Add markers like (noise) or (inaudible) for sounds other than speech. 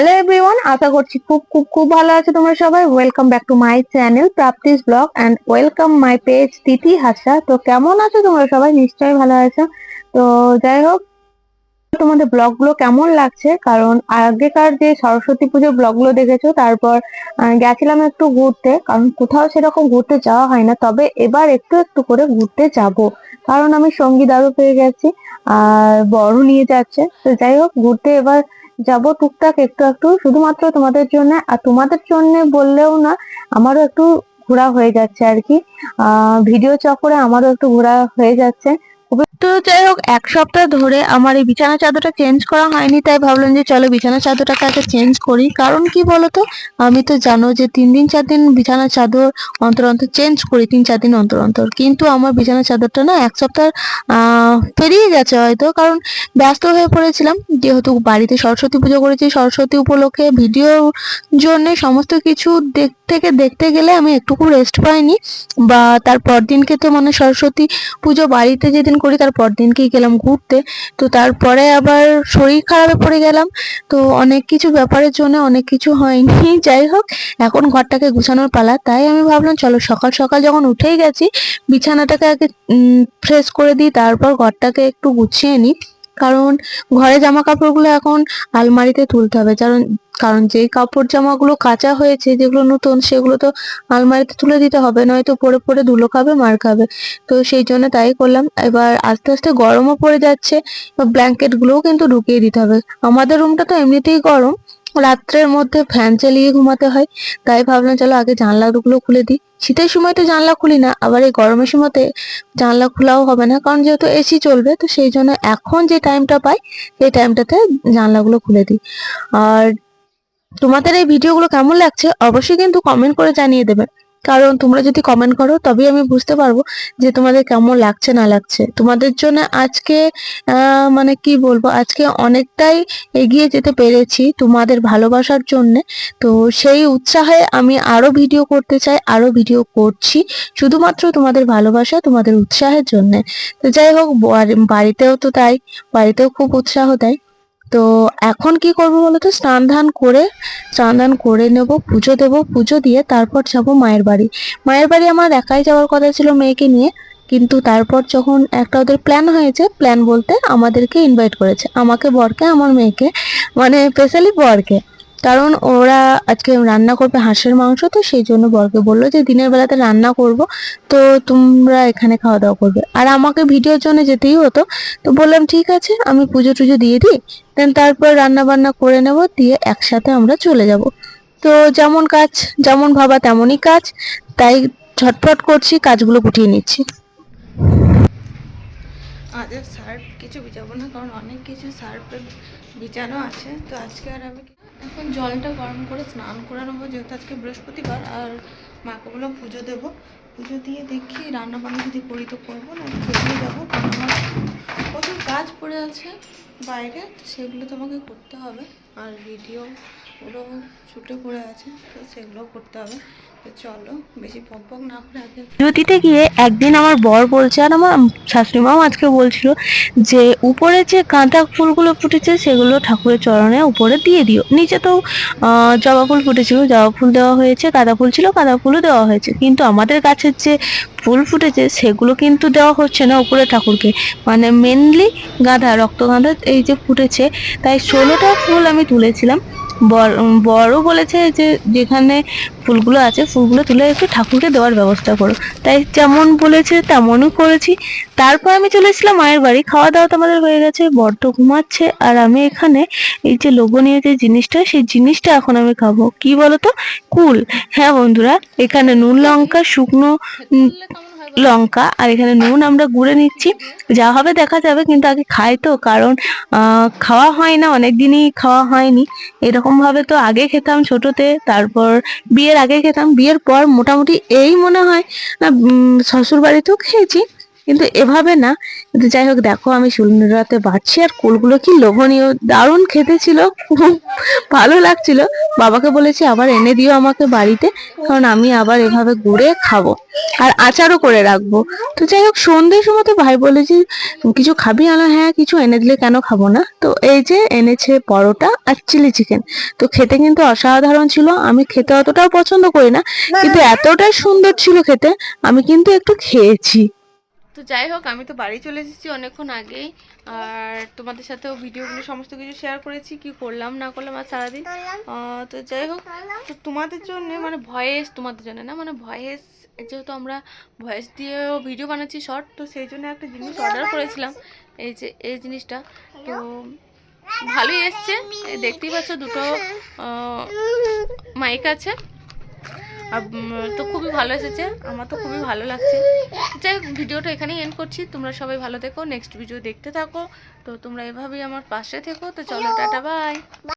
Hello everyone আশা করছি খুব খুব খুব ভালো আছে তোমরা সবাই। Welcome back to my channel Prapti's blog and welcome my page Tithi হাসা তো কেমন আছো তোমরা সবাই? নিশ্চয়ই ভালো আছো। তো যাই হোক, তোমাদের ব্লগগুলো কেমন লাগছে? কারণ আগেকার যে সরস্বতী পুজোর ব্লগগুলো দেখেছ, তারপর গেছিলাম একটু ঘুরতে, কারণ কোথাও সেরকম ঘুরতে যাওয়া হয় না। তবে এবার একটু একটু করে ঘুরতে যাব, কারণ আমি সংগীত আরও পেয়ে গেছি, আর বড় নিয়ে যাচ্ছে। তো যাই হোক, ঘুরতে এবার যাব টুকটাক একটু একটু, শুধুমাত্র তোমাদের জন্য আর তোমাদের জন্য বললেও না, আমারও একটু ঘোরা হয়ে যাচ্ছে আর কি। ভিডিও চক্করে আমারও একটু ঘোরা হয়ে যাচ্ছে। তো যাই হোক, এক সপ্তাহ ধরে আমার এই বিছানা চাদরটা চেঞ্জ করা হয়নি, তাই ভাবলাম যে চলো বিছানা চাদরটাকে আগে চেঞ্জ করি। কারণ কি বলতো, আমি তো জানো যে তিন দিন, চার দিন বিছানা চাদর অন্তর অন্তর চেঞ্জ করি, তিন, চার দিন অন্তর অন্তর। কিন্তু আমার বিছানা চাদরটা না এক সপ্তাহ পেরিয়ে গেছে হয়তো। কারণ ব্যস্ত হয়ে পড়েছিলাম, যেহেতু বাড়িতে সরস্বতী পুজো করেছি, সরস্বতী উপলক্ষে ভিডিও জন্য সমস্ত কিছু দেখ, থেকে দেখতে গেলে আমি একটুকু রেস্ট পাইনি। বা তার পর দিনকে তো মানে সরস্বতী পুজো বাড়িতে যেদিন করি তারপর দিনকেই গেলাম ঘুরতে। তো তারপরে আবার শরীর খারাপে পড়ে গেলাম। তো অনেক কিছু ব্যাপারের জন্য অনেক কিছু হয়নি। (laughs) যাই হোক, এখন ঘরটাকে গুছানোর পালা। তাই আমি ভাবলাম, চলো সকাল সকাল যখন উঠেই গেছি, বিছানাটাকে আগে ফ্রেশ করে দিই, তারপর ঘরটাকে একটু গুছিয়ে নিই। কারণ ঘরে জামা কাপড়গুলো এখন আলমারিতে তুলতে হবে। কারণ কারণ যেই কাপড় জামাগুলো কাঁচা হয়েছে, যেগুলো নতুন, সেগুলো তো আলমারিতে তুলে দিতে হবে, নয়তো পরে পরে ধুলো খাবে, মার খাবে। তো সেই জন্য তাই করলাম। এবার আস্তে আস্তে গরমও পড়ে যাচ্ছে ব্ল্যাঙ্কেট গুলোও কিন্তু ঢুকিয়ে দিতে হবে। আমাদের রুমটা তো এমনিতেই গরম। রাত্রের মধ্যে ফ্যান চালিয়ে ঘুমাতে হয়। তাই ভাবলাম, চলো আগে জানলাগুলো খুলে দিই। শীতের সময় তো জানলা খুলি না, আবার এই গরমের সময়তে জানলা খোলাও হবে না, কারণ যেহেতু এসি চলবে, তো সেই জন্য এখন যে টাইমটা পাই, সেই টাইমটাতে জানলাগুলো খুলে দিই। আর তোমাদের এই ভিডিওগুলো কেমন লাগছে, অবশ্যই কিন্তু কমেন্ট করে জানিয়ে দেবে। কারণ তোমরা যদি কমেন্ট করো, তবেই আমি বুঝতে পারব যে তোমাদের কেমন লাগছে, না লাগছে। তোমাদের জন্য আজকে মানে কি বলব, আজকে অনেকটাই এগিয়ে যেতে পেরেছি তোমাদের ভালোবাসার জন্য। তো সেই উৎসাহে আমি আরও ভিডিও করতে চাই, আরও ভিডিও করছি শুধুমাত্র তোমাদের ভালোবাসা, তোমাদের উৎসাহের জন্য। তো যাই হোক বাড়িতেও তো তাই, বাড়িতেও খুব উৎসাহ দেয়। তো এখন কি করব বলতো? স্নান ধান করে, স্নান ধান করে নেব, পুজো দেব, পুজো দিয়ে তারপর যাব মায়ের বাড়ি। মায়ের বাড়ি আমার একাই যাওয়ার কথা ছিল মেয়েকে নিয়ে। কিন্তু তারপর যখন একটা ওদের প্ল্যান হয়েছে প্ল্যান বলতে আমাদেরকে ইনভাইট করেছে। আমাকে বরকে, আমার মেয়েকে। মানে স্পেশালি বরকে। কারণ ওরা আজকে রান্না করবে হাঁসের মাংস, তো সেই জন্য বরকে বলল যে দিনের বেলাতে রান্না করব। তো তোমরা এখানে খাওয়া দাওয়া করবে। আর আমাকে ভিডিওর জন্য যেতেই হতো, তো বললাম, ঠিক আছে, আমি পুজো টুজো দিয়ে দিই, দেন তারপর রান্না বান্না করে নেব, দিয়ে একসাথে আমরা চলে যাব। তো যেমন কাজ, যেমন ভাবা তেমনই কাজ, তাই ঝটপট করছি, কাজগুলো গুটিয়ে নিচ্ছি। আজ আর সার্ফ কিছু বিছাবো না, কারণ অনেক কিছু সার্ফে বিছানো আছে, তো আজকে আর আমি এখন জলটা গরম করে স্নান করে নেব যেহেতু আজকে বৃহস্পতিবার, আর মাকে বলে পুজো দেবো। পুজো দিয়ে দেখি রান্না বান্না যদি করি তো করব না বেরিয়ে যাব। আমার প্রচুর কাজ পড়ে আছে বাইরে সেগুলো তোমাকে করতে হবে। আর ভিডিও ওগুলো ছুটে পড়ে আছে, তো সেগুলো করতে হবে। চলো, বেশি পক পক দিতে গিয়ে একদিন আমার বর বলছে, আর আমার শাশুড়ি মাও আজকে বলছিল যে, উপরে যে গাঁদা ফুলগুলো ফুটেছে, সেগুলো ঠাকুরের চরণে উপরে দিয়ে দিও। নিচে তো জবা ফুল ফুটেছিল, জবা ফুল দেওয়া হয়েছে, গাঁদা ফুল ছিল, গাঁদা ফুলও দেওয়া হয়েছে। কিন্তু আমাদের গাছের যে ফুল ফুটেছে, সেগুলো কিন্তু দেওয়া হচ্ছে না উপরে ঠাকুরকে। মানে মেনলি গাঁদা রক্ত গাঁদা এই যে ফুটেছে, তাই ষোলোটা ফুল আমি তুলেছিলাম। উম, বলেছে যে যেখানে ফুলগুলো আছে ফুলগুলো তুলে একটু ঠাকুরকে দেওয়ার ব্যবস্থা করো। তাই যেমন বলেছে তেমনই করেছি। তারপর আমি চলে এসেছিলাম মায়ের বাড়ি। খাওয়া দাওয়া তো আমাদের হয়ে গেছে বড্ড ঘুমাচ্ছে। আর আমি এখানে এই যে লোভনীয় যে জিনিসটা সেই জিনিসটা এখন আমি খাব। কি বলতো? কুল। হ্যাঁ বন্ধুরা এখানে নুন লঙ্কা শুকনো লঙ্কা, আর এখানে নুন আমরা গুঁড়ে নিচ্ছি। যা হবে দেখা যাবে, কিন্তু আগে খাই তো, কারণ খাওয়া হয় না অনেক দিনই খাওয়া হয়নি। এরকমভাবে তো আগে খেতাম ছোটতে, তারপর বিয়ের আগে খেতাম। বিয়ের পর মোটামুটি এই মনে হয়, না শ্বশুর বাড়িতেও খেয়েছি। কিন্তু এভাবে না কিন্তু যাই হোক দেখো আমি শিলনোড়াতে বাড়ছি আর কুলগুলো কি লোভনীয়। দারুণ খেতে ছিল খুব ভালো লাগছিল। বাবাকে বলেছি আবার এনে দিও আমাকে বাড়িতে কারণ আমি আবার এভাবে গুড়ে খাব আর আচারও করে রাখব। তো যাই হোক সন্ধ্যের সময় তো ভাই বলেছি কিছু খাবি? আনা হ্যাঁ কিছু এনে দিলে কেন খাব না? তো এই যে এনেছে পরোটা আর চিলি চিকেন। তো খেতে কিন্তু অসাধারণ ছিল আমি খেতে অতটাও পছন্দ করি না। কিন্তু এতটাই সুন্দর ছিল খেতে আমি কিন্তু একটু খেয়েছি। তো যাই হোক, আমি তো বাড়ি চলে এসেছি অনেকক্ষণ আগেই। আর তোমাদের সাথেও ভিডিওগুলো, সমস্ত কিছু শেয়ার করেছি, কি করলাম, না করলাম আর সারাদিন। তো যাই হোক, তো তোমাদের জন্য মানে ভয়েস, তোমাদের জন্য না মানে ভয়েস, যেহেতু আমরা ভয়েস দিয়েও ভিডিও বানাচ্ছি শর্ট তো সেই জন্য একটা জিনিস অর্ডার করেছিলাম, এই যে, এই জিনিসটা। তো ভালোই এসছে দেখতেই পাচ্ছ দুটো মাইক আছে। তো খুবই ভালো এসেছে। আমার তো খুবই ভালো লাগছে। যাই হোক ভিডিওটা এখানেই এন্ড করছি। তোমরা সবাই ভালো থেকো। নেক্সট ভিডিও দেখতে থাকো। তো তোমরা এভাবেই আমার পাশে থেকো। তো চলো টাটা বাই